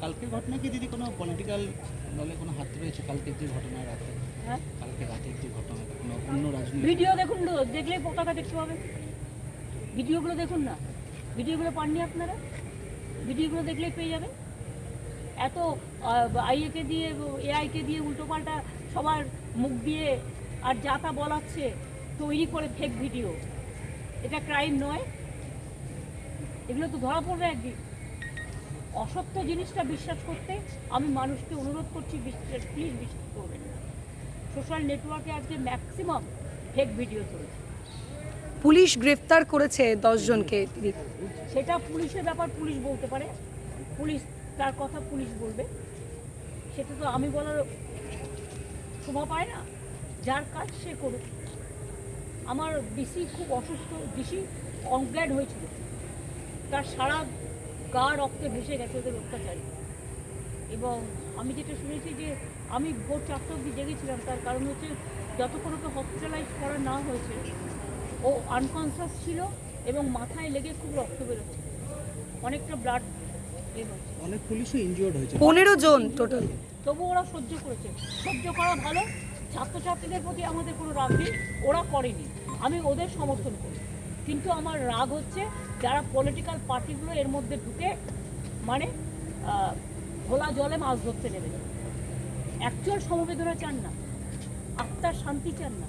কালকের ঘটনা কি দিদি? কোনো পলিটিক্যাল দলে কোনো হাত রয়েছে কালকের যে ঘটনা রাতে? হ্যাঁ? কালকে রাতের যে ঘটনা কোনো অন্য রাজনীতি ভিডিও দেখুন তো, দেখলেই পতাকা দেখতে পাবেন। ভিডিওগুলো দেখুন না। ভিডিওগুলো পাননি আপনারা? ভিডিওগুলো দেখলেই পেয়ে যাবেন। এত আইএকে দিয়ে এআইকে দিয়ে উল্টোপাল্টা সবার মুখ দিয়ে আর যা তা বলাচ্ছে তৈরি করে ফেক ভিডিও এটা ক্রাইম নয়। এগুলো তো ধরা পড়বে একদিন। অসত্য জিনিসটা বিশ্বাস করতে আমি মানুষকে অনুরোধ করছি বিশ্বাস প্লিজ বিশ্বাস করবেন না। সোশ্যাল নেটওয়ার্কে আজকে ম্যাক্সিমাম ফেক ভিডিও চলছে। পুলিশ গ্রেফতার করেছে দশজনকে সেটা পুলিশের ব্যাপার পুলিশ বলতে পারে। পুলিশ তার কথা পুলিশ বলবে। সেটা তো আমি বলার শোভা পায় না। যার কাজ সে করুক। আমার ডিসি খুব অসুস্থ। ডিসি অনগ্ল্যাড হয়েছিল। তার সারা গা রক্তে ভেসে গেছে ওদের অত্যাচারী। এবং আমি যেটা শুনেছি যে আমি ভোর চারটে অব্দি জেগেছিলাম তার কারণ হচ্ছে যতক্ষণ ওকে হসপিটালাইজ করা না হয়েছে ও আনকনসিয়াস ছিল এবং মাথায় লেগে খুব রক্ত বেরোচ্ছে। অনেকটা ব্লাড অনেক পুলিশও ইনজিওর্ড হয়েছে। পনেরো জন টোটাল তবু ওরা সহ্য করেছে। সহ্য করা ভালো। ছাত্রছাত্রীদের প্রতি আমাদের কোনো রাগ নেই। ওরা করেনি। আমি ওদের সমর্থন করি। কিন্তু আমার রাগ হচ্ছে যারা পলিটিক্যাল পার্টিগুলো এর মধ্যে ঢুকে মানে খোলা জলে মাছ ধরতে নেবে অ্যাকচুয়াল সমবেদনা চান না, আত্মার শান্তি চান না।